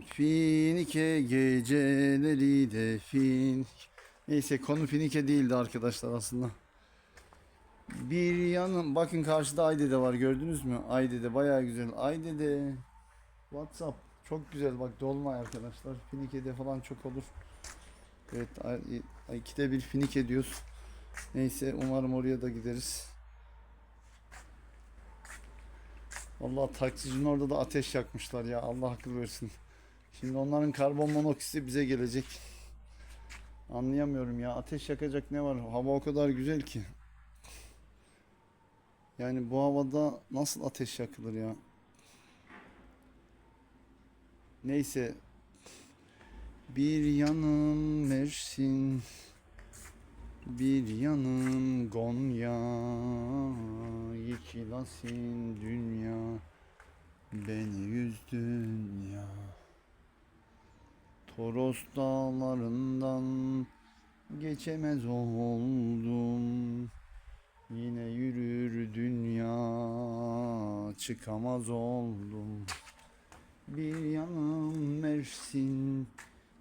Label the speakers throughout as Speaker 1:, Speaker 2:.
Speaker 1: Finike geceleri de fin. Neyse konu Finike değildi arkadaşlar aslında. Bir yanım bakın karşıda Aydede var gördünüz mü? Aydede bayağı güzel. Aydede WhatsApp çok güzel bak dolma arkadaşlar. Finike'de falan çok olur. Evet ikide bir Finike diyoruz. Neyse umarım oraya da gideriz. Vallahi taksicinin orada da ateş yakmışlar ya Allah akıl versin. Şimdi onların karbon monoksidi bize gelecek. Anlayamıyorum ya ateş yakacak ne var? Hava o kadar güzel ki. Yani bu havada nasıl ateş yakılır ya? Neyse. Bir yanım Mersin, bir yanım Gonya, yıkılasın dünya, beni yüzdün ya. Toros dağlarından geçemez oldum. Yine yürür dünya çıkamaz oldum. Bir yanım Mersin,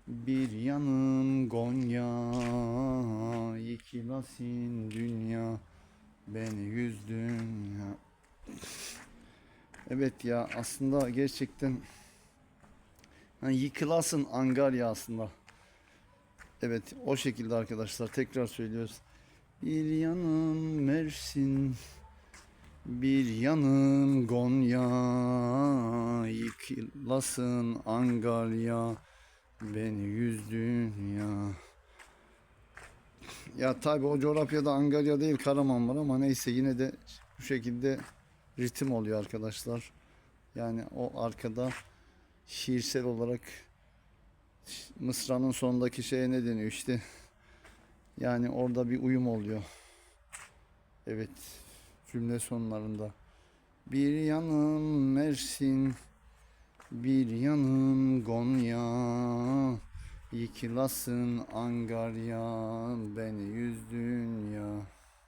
Speaker 1: bir yanım Gonya. Yıkılasın dünya, beni yüzdün ya. Evet ya aslında gerçekten hani yıkılasın Angarya aslında. Evet o şekilde arkadaşlar tekrar söylüyoruz. Bir yanım Mersin, bir yanım Gonya, yıkılasın Angarya, beni yüzdün ya. Ya tabi o coğrafyada Angarya değil Karaman var ama neyse yine de bu şekilde ritim oluyor arkadaşlar. Yani o arkada şiirsel olarak Mısra'nın sonundaki şeye ne deniyor işte. Yani orada bir uyum oluyor. Evet. Cümle sonlarında. Bir yanım Mersin, bir yanım Gonya. Yıkılasın Angarya, beni yüzdün ya.